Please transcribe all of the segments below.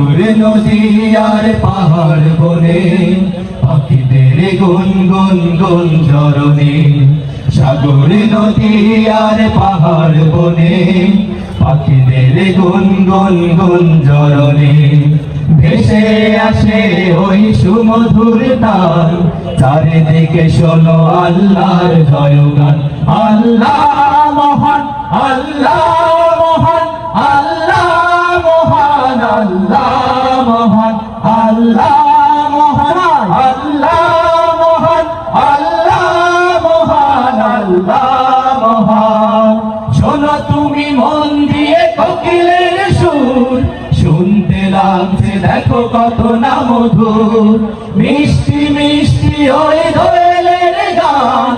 সাগর নদী আর পাহাড় বনে, পাখিদের গুন গুন গুন জরনে সাগর নদী আর পাহাড় বনে, পাখিদের গুন গুন গুন জরনে ভেসে আসে ওই সুমধুর তার চারিদিকে শোনো আল্লাহর জয়গান, আল্লাহ মহান, আল্লাহ মহান আল্লাহ মহান আল্লাহ মহান আল্লাহ মহান আল্লাহ মহান শোনো তুমি মন দিয়ে কোকিলের সুর, শুনতে লাগছে দেখো কত না মধুর। মিষ্টি মিষ্টি ওই দোয়েলের গান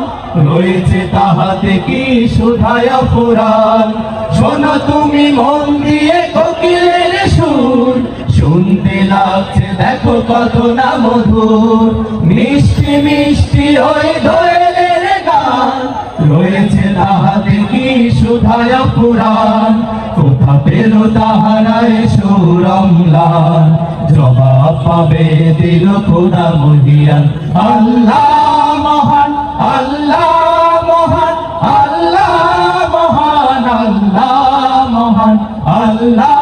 রয়েছে তাহাতে কি সুধায় পুরাণ শোনো তুমি মন দিয়ে কোকিলের সুর শুনতে লাগছে, দেখো কত না মধুর। মিষ্টি মিষ্টি ওই দোয়েলের রয়েছে তাহাতে কি সুধায় পুরাণ? কোথা পেল তাহারায় জবাব পাবে দিল খোদা মহিয়ান। আল্লাহ মহান আল্লাহ মহান আল্লাহ মহান আল্লাহ মহান, আল্লাহ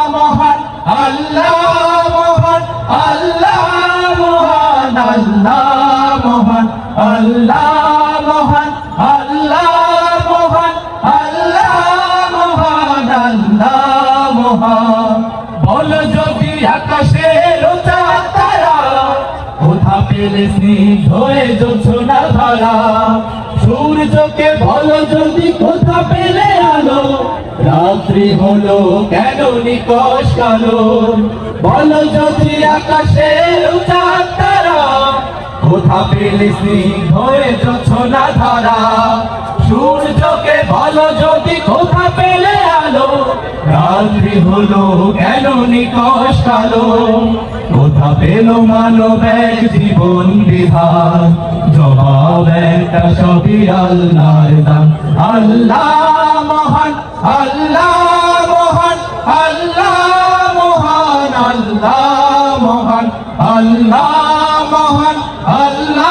যদি আকাশের তারা। কোথা পেলে স্নিগ্ধ হয়ে সূর্যকে বলো যদি কোথা পেলে আলো? রাত্রি হলো কেন নিকশ কালো? বলো যদি আকাশের তারা। কোথা পেলে সূর্যকে বলো যদি কোথা পেলে রাত্রি হলো কেন নিকশ কালো। কোথা পেল মানব জীবন বিধান। জবাব একটা সবই আল্লাহর দান। আল্লাহ মহান আল্লাহ মহান আল্লাহ মহান আল্লাহ মহান আল্লাহ মহান, আল্লাহ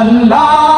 আল্লাহ।